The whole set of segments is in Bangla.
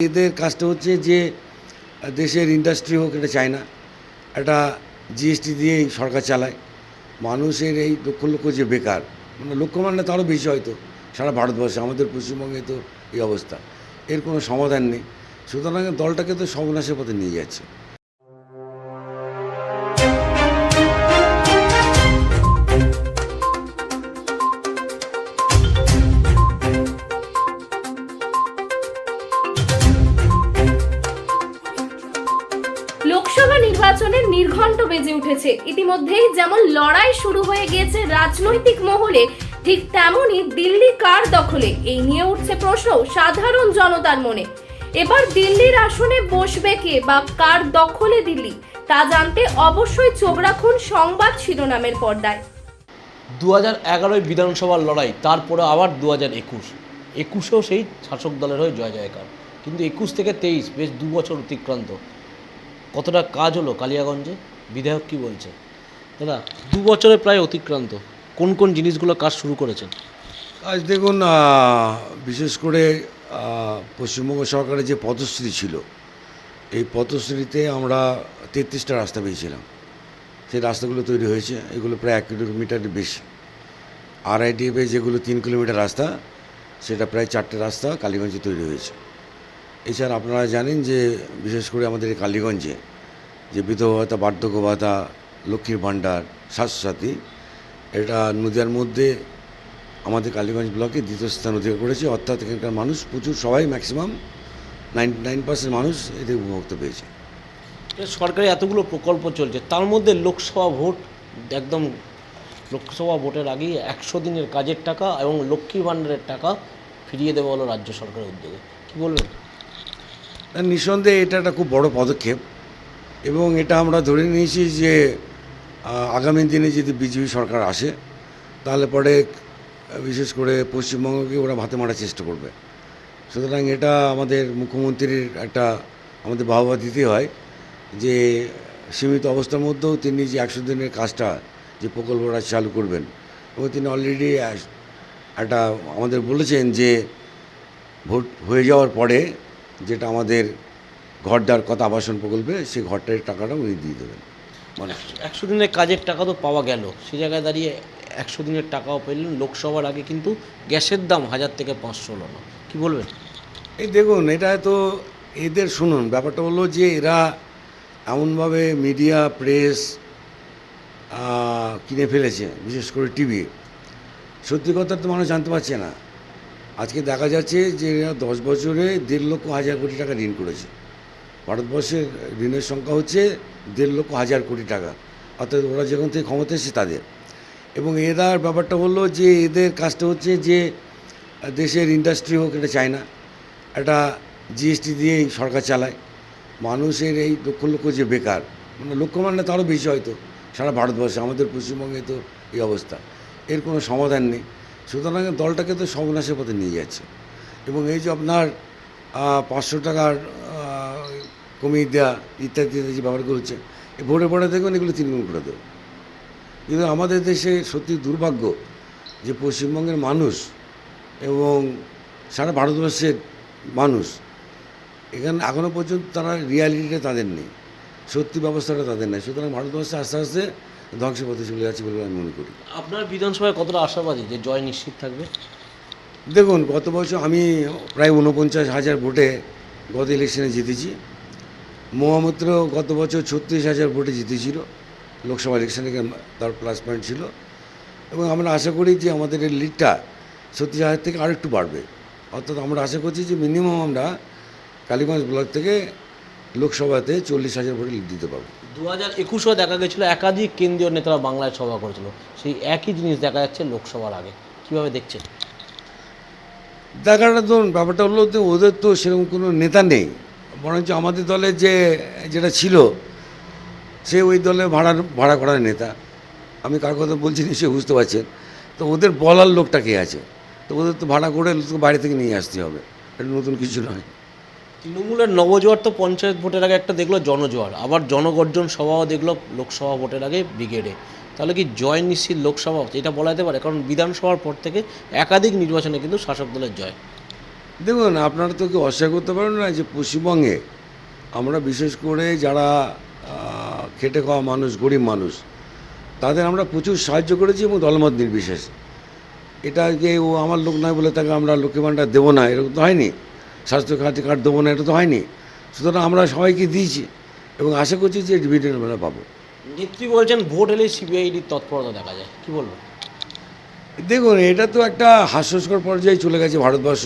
এদের কাজটা হচ্ছে যে দেশের ইন্ডাস্ট্রি হোক, এটা চায় না একটা জিএসটি দিয়েই সরকার চালায়। মানুষের এই লক্ষ লক্ষ যে বেকার মানে লক্ষ্য মানে তারও বেশি হয়তো, সারা ভারতবর্ষে, আমাদের পশ্চিমবঙ্গে তো এই অবস্থা। এর কোনো সমাধান নেই। সুতরাং দলটাকে তো সর্বনাশের পথে নিয়ে যাচ্ছে। নির্ঘণ্ট বেজে উঠেছে। ইতিমধ্যেই যেমন লড়াই শুরু হয়ে গিয়েছে রাজনৈতিক মহলে, ঠিক তেমনই দিল্লি কার দখলে? এই নিয়ে উঠছে প্রশ্ন সাধারণ জনতার মনে। এবার দিল্লির আসনে বসবে কে বা কার দখলে দিল্লি? তা জানতে অবশ্যই চোখ রাখুন সংবাদ শিরোনামের পর্দায়। দু হাজার এগারোয় বিধানসভার লড়াই, তারপরে আবার দু হাজার একুশ। একুশেও সেই শাসক দলের হয়ে জয় জয়কার। কিন্তু একুশ থেকে তেইশ, বেশ দু বছর অতিক্রান্ত। কতটা কাজ হলো কালিয়াগঞ্জে? বিধায়ক কি বলছে দাদা, দু বছরে প্রায় অতিক্রান্ত। কোন কোন জিনিসগুলো কাজ শুরু করেছেন? আজ দেখুন বিশেষ করে পশ্চিমবঙ্গ সরকারের যে পদশ্রী ছিল, এই পদশ্রীতে আমরা তেত্রিশটা রাস্তা পেয়েছিলাম। সেই রাস্তাগুলো তৈরি হয়েছে, এগুলো প্রায় এক কিলোমিটার বেশি। আর আইডিএফে যেগুলো তিন কিলোমিটার রাস্তা, সেটা প্রায় চারটে রাস্তা কালীগঞ্জে তৈরি হয়েছে। এছাড়া আপনারা জানেন যে, বিশেষ করে আমাদের কালীগঞ্জে যে বিধবা ভাতা বার্ধক্য ভাতা লক্ষ্মীর ভাণ্ডার স্বাস্থ্যসাথী এটা নদীয়ার মধ্যে আমাদের কালীগঞ্জ ব্লকে দ্বিতীয় স্থান অধিকার করেছে। অর্থাৎ এখানকার মানুষ প্রচুর সবাই ম্যাক্সিমাম নাইনটি নাইন পার্সেন্ট মানুষ এতে উপভোক্ত পেয়েছে। সরকারি এতগুলো প্রকল্প চলছে তার মধ্যে লোকসভা ভোট একদম লোকসভা ভোটের আগেই একশো দিনের কাজের টাকা এবং লক্ষ্মী ভাণ্ডারের টাকা ফিরিয়ে দেওয়া হলো রাজ্য সরকারের উদ্যোগে। কী বলবেন? নিঃসন্দেহে এটা একটা খুব বড় পদক্ষেপ। এবং এটা আমরা ধরে নিয়েছি যে আগামী দিনে যদি বিজেপি সরকার আসে, তাহলে পরে, বিশেষ করে পশ্চিমবঙ্গকে ওরা ভাতে মারার চেষ্টা করবে। সুতরাং এটা আমাদের মুখ্যমন্ত্রীর একটা, আমাদের বাহবা দিতে হয় যে, সীমিত অবস্থার মধ্যেও তিনি যে একশো দিনের কাজটা, যে প্রকল্পটা চালু করবেন, এবং তিনি অলরেডি একটা আমাদের বলেছেন যে, ভোট হয়ে যাওয়ার পরে যেটা আমাদের ঘরদার কথা আবাসন প্রকল্পে সেই ঘরটার টাকাটা উনি দিয়ে দেবেন। মানে একশো দিনের কাজের টাকা তো পাওয়া গেল। সে জায়গায় দাঁড়িয়ে একশো দিনের টাকাও পেলেন। লোকসভার আগে কিন্তু গ্যাসের দাম হাজার থেকে পাঁচশো হলো না। কী বলবেন? এই দেখুন এটা তো এদের শুনুন ব্যাপারটা হলো যে এরা এমনভাবে মিডিয়া প্রেস কিনে ফেলেছে বিশেষ করে টিভি। সত্যি কথা তো মানুষ জানতে পারছে না। আজকে দেখা যাচ্ছে যে এরা দশ বছরে দেড় লক্ষ হাজার কোটি টাকা ঋণ করেছে। ভারতবর্ষের ঋণের সংখ্যা হচ্ছে দেড় লক্ষ হাজার কোটি টাকা। অর্থাৎ ওরা যেখান থেকে ক্ষমতা এসেছে তাদের। এবং এরা ব্যাপারটা হলো যে এদের কাজটা হচ্ছে যে দেশের ইন্ডাস্ট্রি হোক, এটা চায় না একটা জিএসটি দিয়েই সরকার চালায়। মানুষের এই লক্ষ লক্ষ যে বেকার মানে লক্ষ মানে তারও বেশি হয়তো সারা ভারতবর্ষে, আমাদের পশ্চিমবঙ্গে তো এই অবস্থা। এর কোনো সমাধান নেই। সুতরাং দলটাকে তো সর্বনাশের পথে নিয়ে যাচ্ছে। এবং এই যে আপনার পাঁচশো টাকার কমিয়ে দেওয়া ইত্যাদি ইত্যাদি ব্যাপারগুলো হচ্ছে এই ভোটে পড়ে দেখবেন এগুলো তিনগুণ করে দেবে কিন্তু আমাদের দেশে সত্যি দুর্ভাগ্য যে পশ্চিমবঙ্গের মানুষ এবং সারা ভারতবর্ষের মানুষ এখানে এখনও পর্যন্ত তারা রিয়ালিটিটা তাদের নেই সত্যি ব্যবস্থাটা তাদের নেই। সুতরাং ভারতবর্ষে আস্তে আস্তে ধ্বংসের পথে চলে যাচ্ছে বলে আমি মনে করি। আপনার বিধানসভায় কতটা আশাবাদী যে জয় নিশ্চিত থাকবে? দেখুন গত বছর আমি প্রায় উনপঞ্চাশ হাজার ভোটে গত ইলেকশনে জিতেছি। মহামূত্র গত বছর ছত্রিশ হাজার ভোটে জিতেছিল। লোকসভা ইলেকশনে তার প্লাস পয়েন্ট ছিল। এবং আমরা আশা করি যে আমাদের এই লিডটা ছত্রিশ হাজার থেকে আরেকটু বাড়বে। অর্থাৎ আমরা আশা করছি যে মিনিমাম আমরা কালীগঞ্জ ব্লক থেকে লোকসভাতে চল্লিশ হাজার ভোটে লিড দিতে পারব। দু হাজার একুশেও দেখা গেছিল একাধিক কেন্দ্রীয় নেতারা বাংলায় সভা করেছিল। সেই একই জিনিস দেখা যাচ্ছে লোকসভার আগে। কীভাবে দেখছেন? দেখাটা ধরুন ব্যাপারটা হলো যে ওদের তো সেরকম কোনো নেতা নেই। বরঞ্চ আমাদের দলে যে, যেটা ছিল, সে ওই দলে ভাড়া ভাড়া করার নেতা। আমি কার কথা বলছি নিশ্চয়ই বুঝতে পারছেন। তো ওদের বলার লোকটা কে আছে? তো ওদের তো ভাড়া করে বাইরে থেকে নিয়ে আসতে হবে। এটা নতুন কিছু নয়। তৃণমূলের নবজোয়ার তো পঞ্চায়েত ভোটের আগে একটা দেখল জনজোয়ার, আবার জনগর্জন সভাও দেখল লোকসভা ভোটের আগে ব্রিগেডে। তাহলে কি জয় নিশ্চিত লোকসভা? এটা বলা যেতে পারে, কারণ বিধানসভার পর থেকে একাধিক নির্বাচনে কিন্তু শাসক দলের জয়। দেখুন আপনারা তো কেউ অস্বীকার করতে পারেন না যে পশ্চিমবঙ্গে আমরা বিশেষ করে যারা খেটে খাওয়া মানুষ গরিব মানুষ তাদের আমরা প্রচুর সাহায্য করেছি এবং দলমত নির্বিশেষ। এটা যে ও আমার লোক নয় বলে তাকে আমরা লক্ষ্মী ভাণ্ডার দেবো না এরকম তো হয়নি। স্বাস্থ্য সাথী কার্ড দেবো না এটা তো হয়নি। সুতরাং আমরা সবাইকে দিয়েছি এবং আশা করছি যে ডিভিডেন্ড আমরা পাবো। নেত্রী বলছেন ভোট এলে সিবিআইডির তৎপরতা দেখা যায় কি বলব দেখুন এটা তো একটা হাস্যস্কর পর্যায়ে চলে গেছে ভারতবর্ষ।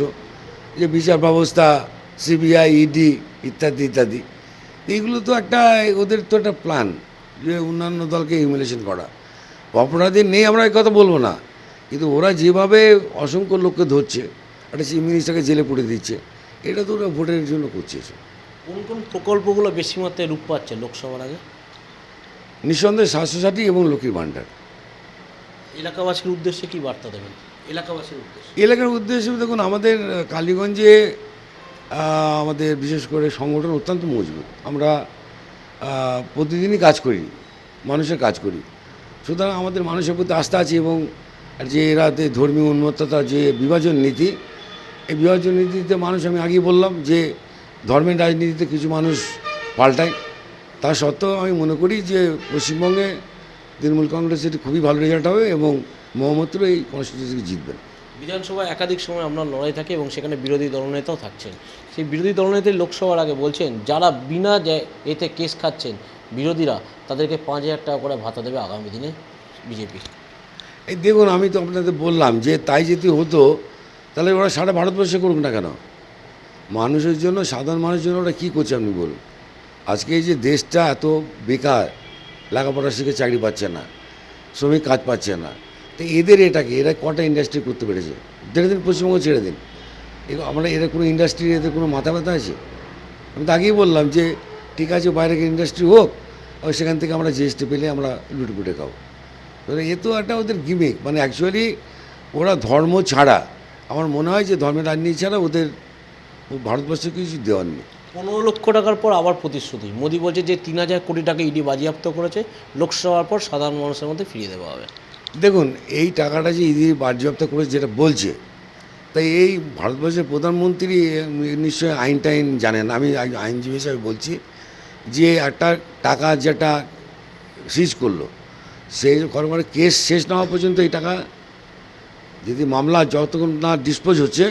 যে বিচার ব্যবস্থা সিবিআই ইডি ইত্যাদি ইত্যাদি। এইগুলো তো একটা ওদের তো একটা প্ল্যান যে অন্যান্য দলকে হিউমিলেশন করা। অপরাধী নেই আমরা এই কথা বলব না। কিন্তু ওরা যেভাবে অসংখ্য লোককে ধরছে একটা চিফ মিনিস্টারকে জেলে পুড়ে দিচ্ছে এটা তো ওরা ভোটের জন্য করছে কোন কোন প্রকল্পগুলো বেশি মাত্রায় রূপ পাচ্ছে লোকসভার আগে? নিঃসন্দেহে স্বাস্থ্যসাথী এবং লক্ষ্মীর ভাণ্ডার। এলাকাবাসীর উদ্দেশ্যে কি বার্তা দেবেন? এলাকার উদ্দেশ্যে দেখুন, আমাদের কালীগঞ্জে আমাদের বিশেষ করে সংগঠন অত্যন্ত মজবুত। আমরা প্রতিদিনই কাজ করি, মানুষের কাজ করি। সুতরাং আমাদের মানুষের প্রতি আস্থা আছে এবং যে এরাতে ধর্মীয় উন্মত্ততা যে বিভাজন নীতি, এই বিভাজন নীতিতে মানুষ, আমি আগেই বললাম যে ধর্মের রাজনীতিতে কিছু মানুষ পাল্টায়। তা সত্ত্বেও আমি মনে করি যে পশ্চিমবঙ্গে তৃণমূল কংগ্রেসের খুবই ভালো রেজাল্ট হবে এবং মহম্মদপুর এই কনস্টিটিউন্সিকে জিতবেন। বিধানসভায় একাধিক সময় আপনার লড়াই থাকে এবং সেখানে বিরোধী দলনেতাও থাকছেন। সেই বিরোধী দলনেতাই লোকসভার আগে বলছেন যারা বিনা এতে কেস খাচ্ছেন বিরোধীরা তাদেরকে পাঁচ হাজার টাকা করে ভাতা দেবে আগামী দিনে বিজেপি। এই দেখুন আমি তো আপনাদের বললাম যে তাই যদি হতো তাহলে ওরা সারা ভারতবর্ষে করুক না কেন? মানুষের জন্য সাধারণ মানুষের জন্য ওরা কী করছে আপনি বলুন? আজকে এই যে দেশটা এত বেকার লেখাপড়া শিখে চাকরি পাচ্ছে না শ্রমিক কাজ পাচ্ছে না এদের এটাকে, এরা কটা ইন্ডাস্ট্রি করতে পেরেছে? ছেড়ে দিন পশ্চিমবঙ্গ ছেড়ে দিন। আমরা এরা কোনো ইন্ডাস্ট্রি এদের কোনো মাথা ব্যথা আছে? আমি তো আগেই বললাম যে, ঠিক আছে বাইরে ইন্ডাস্ট্রি হোক আর সেখান থেকে আমরা জিএসটি পেলে আমরা লুটপুটে খাব। এ তো একটা ওদের গিমিক মানে অ্যাকচুয়ালি ওরা ধর্ম ছাড়া, আমার মনে হয় যে ধর্মের রাজনীতি ছাড়া ওদের ভারতবর্ষে কিছু দেওয়ার নেই। পনেরো লক্ষ টাকার পর আবার প্রতিশ্রুতি। মোদী বলছে যে, তিন হাজার কোটি টাকা ইডি বাজেয়াপ্ত করেছে, লোকসভার পর সাধারণ মানুষের মধ্যে ফিরিয়ে দেওয়া হবে। দেখুন, এই টাকাটা যে ইদি বাজেয়াপ্ত করে যেটা বলছে, তাই এই ভারতবর্ষের প্রধানমন্ত্রী নিশ্চয়ই আইন টাইন জানেন। আমি আইনজীবী হিসাবে বলছি যে একটা টাকা যেটা সিজ করল সেই করে কেস শেষ না হওয়া পর্যন্ত এই টাকা যদি মামলা যতক্ষণ না ডিসপোজ হচ্ছে,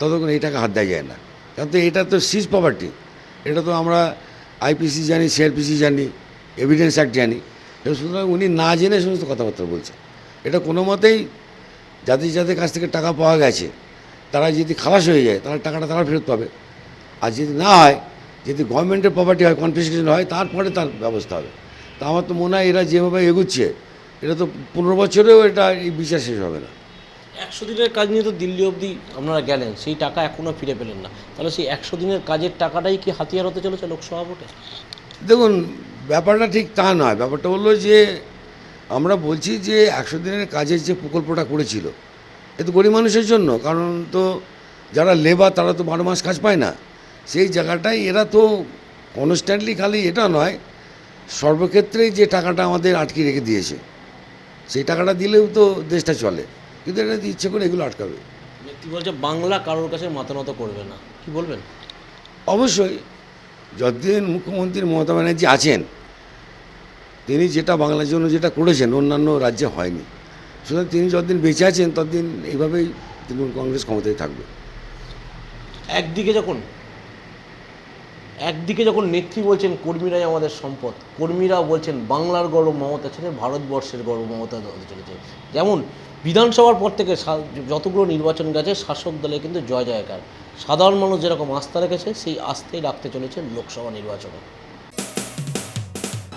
ততক্ষণ এই টাকা হাত দেওয়া যায় না। কারণ তো এটা তো সিজ প্রপার্টি এটা তো আমরা আইপিসি জানি সিআরপিসি জানি এভিডেন্স অ্যাক্ট জানি। সুতরাং উনি না জেনে সমস্ত কথাবার্তা বলছে এটা কোনো মতেই যাদের যাদের কাছ থেকে টাকা পাওয়া গেছে। তারা যদি খালাস হয়ে যায় তাহলে টাকাটা তারা ফেরত পাবে। আর যদি না হয় যদি গভর্নমেন্টের প্রপার্টি হয় কনফিসকেশন হয় তারপরে তার ব্যবস্থা হবে। তা আমার তো মনে হয় এরা যেভাবে এগুচ্ছে এটা তো পনেরো বছরেও এটা এই বিচার শেষ হবে না। একশো দিনের কাজ নিয়ে তো দিল্লি অবধি আপনারা গেলেন সেই টাকা এখনও ফিরে পেলেন না। তাহলে সেই একশো দিনের কাজের টাকাটাই কি হাতিয়ার হতে চলেছে লোকসভা ভোটে? দেখুন ব্যাপারটা ঠিক তা নয়। ব্যাপারটা হলো যে আমরা বলছি যে একশো দিনের কাজের যে প্রকল্পটা করেছিল এ তো গরিব মানুষের জন্য কারণ তো যারা লেবার তারা তো বারো মাস কাজ পায় না। সেই জায়গাটায় এরা তো কনস্ট্যান্টলি খালি এটা নয় সর্বক্ষেত্রেই যে টাকাটা আমাদের আটকে রেখে দিয়েছে সেই টাকাটা দিলেও তো দেশটা চলে কিন্তু এটা ইচ্ছে করে এগুলো আটকাবে। নেত্রী বলছে বাংলা কারোর কাছে মাথা নত করবে না কি বলবেন? অবশ্যই যতদিন মুখ্যমন্ত্রী মমতা ব্যানার্জি আছেন তিনি যেটা বাংলার জন্য যেটা করেছেন, অন্যান্য রাজ্যে হয়নি। সুতরাং তিনি যতদিন বেঁচে আছেন, ততদিন এইভাবেই তৃণমূল কংগ্রেস ক্ষমতায় থাকবে। একদিকে যখন একদিকে যখন নেত্রী বলছেন, কর্মীরাই আমাদের সম্পদ। কর্মীরা বলছেন, বাংলার গর্ব মমতা ছেড়ে ভারতবর্ষের গর্ব মমতা চলেছে। যেমন, বিধানসভার পর থেকে যতগুলো নির্বাচন গেছে, শাসক দলে কিন্তু জয় জয়কার। সাধারণ মানুষ যেরকম আস্থা রেখেছে, সেই আস্থাই রাখতে চলেছে লোকসভা নির্বাচনে।